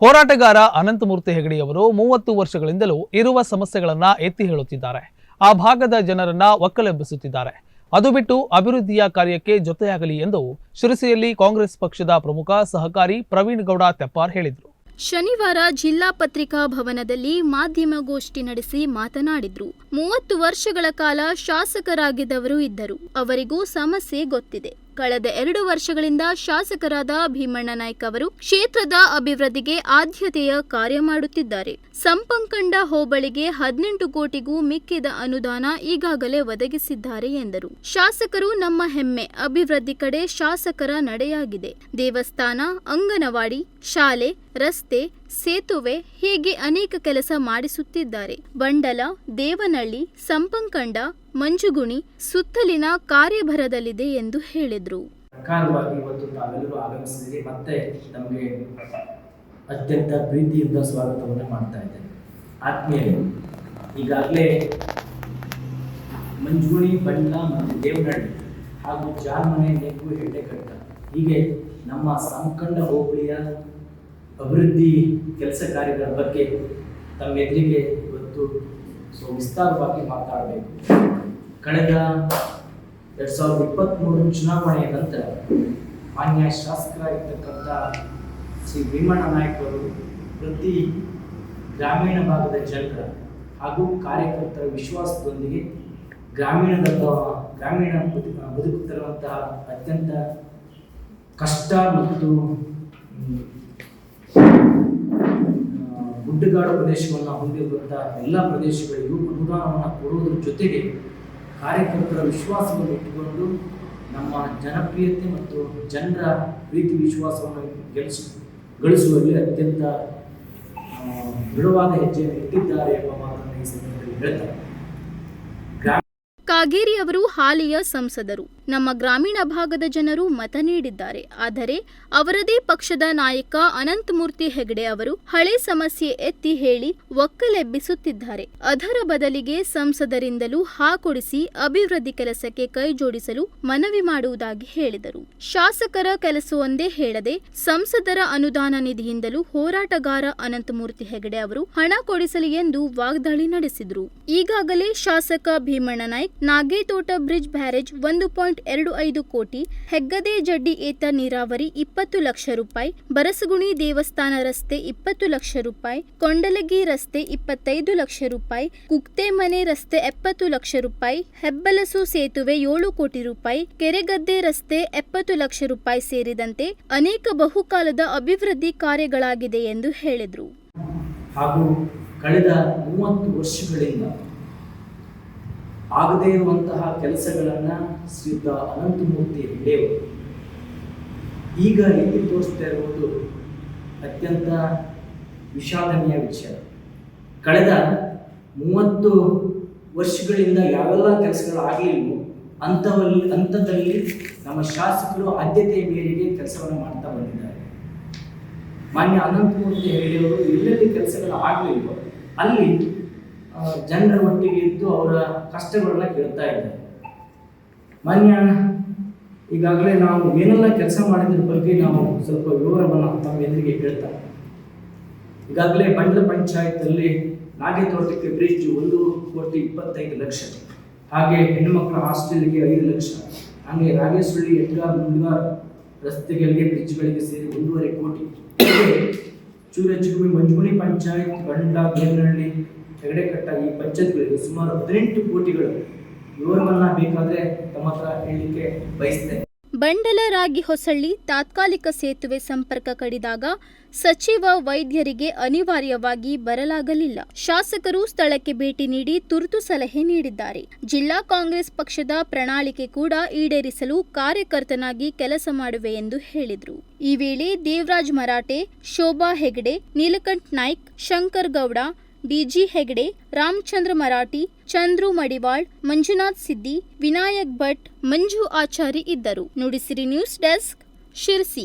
ಹೋರಾಟಗಾರ ಅನಂತಮೂರ್ತಿ ಹೆಗಡೆಯವರು ಮೂವತ್ತು ವರ್ಷಗಳಿಂದಲೂ ಇರುವ ಸಮಸ್ಯೆಗಳನ್ನ ಎತ್ತಿ ಹೇಳುತ್ತಿದ್ದಾರೆ. ಆ ಭಾಗದ ಜನರನ್ನ ಒಕ್ಕಲೆಬ್ಬಿಸುತ್ತಿದ್ದಾರೆ. ಅದು ಬಿಟ್ಟು ಅಭಿವೃದ್ಧಿಯ ಕಾರ್ಯಕ್ಕೆ ಜೊತೆಯಾಗಲಿ ಎಂದು ಶಿರಸಿಯಲ್ಲಿ ಕಾಂಗ್ರೆಸ್ ಪಕ್ಷದ ಪ್ರಮುಖ ಸಹಕಾರಿ ಪ್ರವೀಣ್ ಗೌಡ ತೆಪ್ಪಾರ್ ಹೇಳಿದರು. ಶನಿವಾರ ಜಿಲ್ಲಾ ಪತ್ರಿಕಾ ಭವನದಲ್ಲಿ ಮಾಧ್ಯಮಗೋಷ್ಠಿ ನಡೆಸಿ ಮಾತನಾಡಿದ್ರು. ಮೂವತ್ತು ವರ್ಷಗಳ ಕಾಲ ಶಾಸಕರಾಗಿದ್ದವರು ಇದ್ದರು. ಅವರಿಗೂ ಸಮಸ್ಯೆ ಗೊತ್ತಿದೆ. ಕಳೆದ ಎರಡು ವರ್ಷಗಳಿಂದ ಶಾಸಕರಾದ ಭೀಮಣ್ಣ ನಾಯ್ಕ ಅವರು ಕ್ಷೇತ್ರದ ಅಭಿವೃದ್ಧಿಗೆ ಆದ್ಯತೆಯ ಕಾರ್ಯ ಮಾಡುತ್ತಿದ್ದಾರೆ. ಸಂಪಂಕಂಡ ಹೋಬಳಿಗೆ ಹದಿನೆಂಟು ಕೋಟಿಗೂ ಮಿಕ್ಕಿದ ಅನುದಾನ ಈಗಾಗಲೇ ಒದಗಿಸಿದ್ದಾರೆ ಎಂದರು. ಶಾಸಕರು ನಮ್ಮ ಹೆಮ್ಮೆ, ಅಭಿವೃದ್ಧಿ ಕಡೆ ಶಾಸಕರ ನಡೆಯಾಗಿದೆ. ದೇವಸ್ಥಾನ, ಅಂಗನವಾಡಿ, ಶಾಲೆ, ರಸ್ತೆ, ಸೇತುವೆ ಹೀಗೆ ಅನೇಕ ಕೆಲಸ ಮಾಡಿಸುತ್ತಿದ್ದಾರೆ. ಬಂಡಲ, ದೇವನಹಳ್ಳಿ ಸಂಪಂಕಂಡ ಮಂಜುಗುಣಿ ಸುತ್ತಲಿನ ಕಾರ್ಯಭರದಲ್ಲಿದೆ ಎಂದು ಹೇಳಿದರು. ಸರ್ಕಾರವಾಗಿ ಇವತ್ತು ತಾವೆಲ್ಲರೂ ಆಗಮಿಸಿದ್ದೀರಿ. ಮತ್ತೆ ನಮಗೆ ಅತ್ಯಂತ ಪ್ರೀತಿಯಿಂದ ಸ್ವಾಗತವನ್ನು ಮಾಡ್ತಾ ಇದ್ದೇನೆ. ಆತ್ಮೀಯರು ಈಗಾಗಲೇ ಮಂಜುಗುಣಿ, ಬಣ್ಣ ಮತ್ತು ದೇವನಹಳ್ಳಿ ಹಾಗೂ ಜಾರ್ಮನೆ, ನೆಗ್ಗು ಹೆಡ್ಡೆಕಟ್ಟ ಹೀಗೆ ನಮ್ಮ ಸಂಕಂಡ ಹೋಬಳಿಯ ಅಭಿವೃದ್ಧಿ ಕೆಲಸ ಕಾರ್ಯಗಳ ಬಗ್ಗೆ ತಮ್ಮ ಎದುರಿಗೆ ಇವತ್ತು ಸೊ ವಿಸ್ತಾರವಾಗಿ ಮಾತಾಡಬೇಕು. ಕಳೆದ ಎರಡು ಸಾವಿರದ ಇಪ್ಪತ್ತ್ಮೂರು ಚುನಾವಣೆಯ ನಂತರ ಮಾನ್ಯ ಶಾಸಕರಾಗಿರ್ತಕ್ಕಂಥ ಶ್ರೀ ಭೀಮಣ್ಣ ನಾಯಕರು ಪ್ರತಿ ಗ್ರಾಮೀಣ ಭಾಗದ ಜನರ ಹಾಗೂ ಕಾರ್ಯಕರ್ತರ ವಿಶ್ವಾಸದೊಂದಿಗೆ ಗ್ರಾಮೀಣದ ಗ್ರಾಮೀಣ ಬದು ಬದುಕುತ್ತಿರುವಂತಹ ಅತ್ಯಂತ ಕಷ್ಟ ಮತ್ತು ಗುಡ್ಡಗಾಡು ಪ್ರದೇಶವನ್ನು ಹೊಂದಿರುವಂತಹ ಎಲ್ಲ ಪ್ರದೇಶಗಳಿಗೂ ಅನುದಾನವನ್ನು ಕೊಡುವುದರ ಜೊತೆಗೆ ಕಾರ್ಯಕರ್ತರ ವಿಶ್ವಾಸವನ್ನು ಇಟ್ಟುಕೊಂಡು ನಮ್ಮ ಜನಪ್ರಿಯತೆ ಮತ್ತು ಜನರ ಪ್ರೀತಿ ವಿಶ್ವಾಸವನ್ನು ಗೆಲ್ಲಿಸ ಗಳಿಸುವಲ್ಲಿ ಅತ್ಯಂತ ದೃಢವಾದ ಹೆಜ್ಜೆಯನ್ನು ಇಟ್ಟಿದ್ದಾರೆ ಎಂಬ ಮಾತನ್ನು ಈ ಸಂದರ್ಭದಲ್ಲಿ ಹೇಳ್ತಾರೆ. ಕಾಗೇರಿ ಅವರು ಹಾಲಿಯ ಸಂಸದರು. ನಮ್ಮ ಗ್ರಾಮೀಣ ಭಾಗದ ಜನರು ಮತ ನೀಡಿದ್ದಾರೆ. ಆದರೆ ಅವರದೇ ಪಕ್ಷದ ನಾಯಕ ಅನಂತಮೂರ್ತಿ ಹೆಗಡೆ ಅವರು ಹಳೆ ಸಮಸ್ಯೆ ಎತ್ತಿ ಹೇಳಿ ಒಕ್ಕಲೆಬ್ಬಿಸುತ್ತಿದ್ದಾರೆ. ಅದರ ಬದಲಿಗೆ ಸಂಸದರಿಂದಲೂ ಹಾ ಕೊಡಿಸಿ ಅಭಿವೃದ್ಧಿ ಕೆಲಸಕ್ಕೆ ಕೈಜೋಡಿಸಲು ಮನವಿ ಮಾಡುವುದಾಗಿ ಹೇಳಿದರು. ಶಾಸಕರ ಕೆಲಸವೊಂದೇ ಹೇಳದೆ ಸಂಸದರ ಅನುದಾನ ನಿಧಿಯಿಂದಲೂ ಹೋರಾಟಗಾರ ಅನಂತಮೂರ್ತಿ ಹೆಗಡೆ ಅವರು ಹಣ ಕೊಡಿಸಲಿ ಎಂದು ವಾಗ್ದಾಳಿ ನಡೆಸಿದರು. ಈಗಾಗಲೇ ಶಾಸಕ ಭೀಮಣ್ಣ ನಾಯ್ಕ್ ನಾಗೇತೋಟ ಬ್ರಿಡ್ಜ್ ಬ್ಯಾರೇಜ್ ಒಂದು ಪಾಯಿಂಟ್ ಎರಡು ಐದು ಕೋಟಿ, ಹೆಗ್ಗದೆ ಜಡ್ಡಿ ಏತ ನೀರಾವರಿ ಇಪ್ಪತ್ತು ಲಕ್ಷ ರೂಪಾಯಿ, ಬರಸಗುಣಿ ದೇವಸ್ಥಾನ ರಸ್ತೆ ಇಪ್ಪತ್ತು ಲಕ್ಷ ರೂಪಾಯಿ, ಕೊಂಡಲಗಿ ರಸ್ತೆ ಇಪ್ಪತ್ತೈದು ಲಕ್ಷ ರೂಪಾಯಿ, ಕುಕ್ತೆಮನೆ ರಸ್ತೆ ಎಪ್ಪತ್ತು ಲಕ್ಷ ರೂಪಾಯಿ, ಹೆಬ್ಬಲಸು ಸೇತುವೆ ಏಳು ಕೋಟಿ ರೂಪಾಯಿ, ಕೆರೆಗದ್ದೆ ರಸ್ತೆ ಎಪ್ಪತ್ತು ಲಕ್ಷ ರೂಪಾಯಿ ಸೇರಿದಂತೆ ಅನೇಕ ಬಹುಕಾಲದ ಅಭಿವೃದ್ಧಿ ಕಾರ್ಯಗಳಾಗಿದೆ ಎಂದು ಹೇಳಿದರು. ಹಾಗೂ ಕಳೆದ ಮೂವತ್ತು ವರ್ಷಗಳಿಂದ ಆಗದೇ ಇರುವಂತಹ ಕೆಲಸಗಳನ್ನು ಶ್ರೀಯುತ ಅನಂತಮೂರ್ತಿ ಹೆಗ್ಡೆಯವರು ಈಗ ಇಲ್ಲಿ ತೋರಿಸ್ತಾ ಇರುವುದು ಅತ್ಯಂತ ವಿಷಾದನೀಯ ವಿಷಯ. ಕಳೆದ ಮೂವತ್ತು ವರ್ಷಗಳಿಂದ ಯಾವೆಲ್ಲ ಕೆಲಸಗಳು ಆಗಲಿಲ್ವೋ ಅಂಥವಲ್ಲಿ ಅಂಥದ್ದಲ್ಲಿ ನಮ್ಮ ಶಾಸಕರು ಆದ್ಯತೆಯ ಮೇರೆಗೆ ಕೆಲಸವನ್ನು ಮಾಡ್ತಾ ಬಂದಿದ್ದಾರೆ. ಮಾನ್ಯ ಅನಂತಮೂರ್ತಿ ಹೇಳಿದವರು ಎಲ್ಲೆಲ್ಲಿ ಕೆಲಸಗಳು ಆಗಲಿಲ್ವೋ ಅಲ್ಲಿ ಜನರ ಒಟ್ಟಿಗೆ ಇದ್ದು ಅವರ ಕಷ್ಟಗಳನ್ನ ಕೇಳ್ತಾ ಇದ್ದಾರೆ. ಮಾನ್ಯ, ಈಗಾಗಲೇ ನಾವು ಏನೆಲ್ಲ ಕೆಲಸ ಮಾಡಿದ್ರ ಬಗ್ಗೆ ನಾವು ಸ್ವಲ್ಪ ವಿವರವನ್ನು ತಮ್ಮ ಎದುರಿಗೆ ಕೇಳ್ತಾ ಈಗಾಗಲೇ ಅಲ್ಲಿ ಪಂಚಾಯತಲ್ಲಿ ನಾಗೇತೋಟಕ್ಕೆ ಬ್ರಿಡ್ಜ್ ಒಂದು ಕೋಟಿ ಇಪ್ಪತ್ತೈದು ಲಕ್ಷ. ಹಾಗೆ ಹೆಣ್ಣುಮಕ್ಕಳ ಹಾಸ್ಟೆಲ್ಗೆ ಐದು ಲಕ್ಷ. ಹಾಗೆ ರಾಗೇಶ್ವರಿ ಎಡ್ಗಾರ್ ಮುಂಡ್ಗಾರ್ ರಸ್ತೆಗಳಿಗೆ ಬ್ರಿಡ್ಜ್ಗಳಿಗೆ ಸೇರಿ ಒಂದೂವರೆ ಕೋಟಿ. ಚೂರ ಚೂರಚುಗುಮಿ ಮಂಜುಗುಣಿ ಪಂಚಾಯತ್ ಬಂಡ ದೇವನಹಳ್ಳಿ ಹೆಗಡೆಕಟ್ಟ ಈ ಪಂಚಾಯತ್ಗಳಿಗೆ ಸುಮಾರು ಹದಿನೆಂಟು ಕೋಟಿಗಳು ವಿವರವನ್ನ ಬೇಕಾದ್ರೆ ತಮ್ಮ ಹತ್ರ ಹೇಳಲಿಕ್ಕೆ ಬಯಸ್ತೇನೆ ಬಂಡಲ ರಾಗಿ ಹೊಸಳ್ಳಿ ತಾತ್ಕಾಲಿಕ ಸೇತುವೆ ಸಂಪರ್ಕ ಕಡಿದಾಗ ಸಚಿವ ವೈದ್ಯರಿಗೆ ಅನಿವಾರ್ಯವಾಗಿ ಬರಲಾಗಲಿಲ್ಲ. ಶಾಸಕರು ಸ್ಥಳಕ್ಕೆ ಭೇಟಿ ನೀಡಿ ತುರ್ತು ಸಲಹೆ ನೀಡಿದ್ದಾರೆ. ಜಿಲ್ಲಾ ಕಾಂಗ್ರೆಸ್ ಪಕ್ಷದ ಪ್ರಣಾಳಿಕೆ ಕೂಡ ಈಡೇರಿಸಲು ಕಾರ್ಯಕರ್ತನಾಗಿ ಕೆಲಸ ಮಾಡುವೆ ಎಂದು ಹೇಳಿದರು. ಈ ವೇಳೆ ದೇವರಾಜ್ ಮರಾಠೆ, ಶೋಭಾ ಹೆಗಡೆ, ನೀಲಕಂಠ್ ನಾಯ್ಕ್, ಶಂಕರ್ ಗೌಡ ಡಿಜಿ ಹೆಗಡೆ, ರಾಮಚಂದ್ರ ಮರಾಠಿ, ಚಂದ್ರು ಮಡಿವಾಳ್, ಮಂಜುನಾಥ್ ಸಿದ್ದಿ, ವಿನಾಯಕ್ ಭಟ್, ಮಂಜು ಆಚಾರಿ ಇದ್ದರು. Nudisiri news desk Sirsi.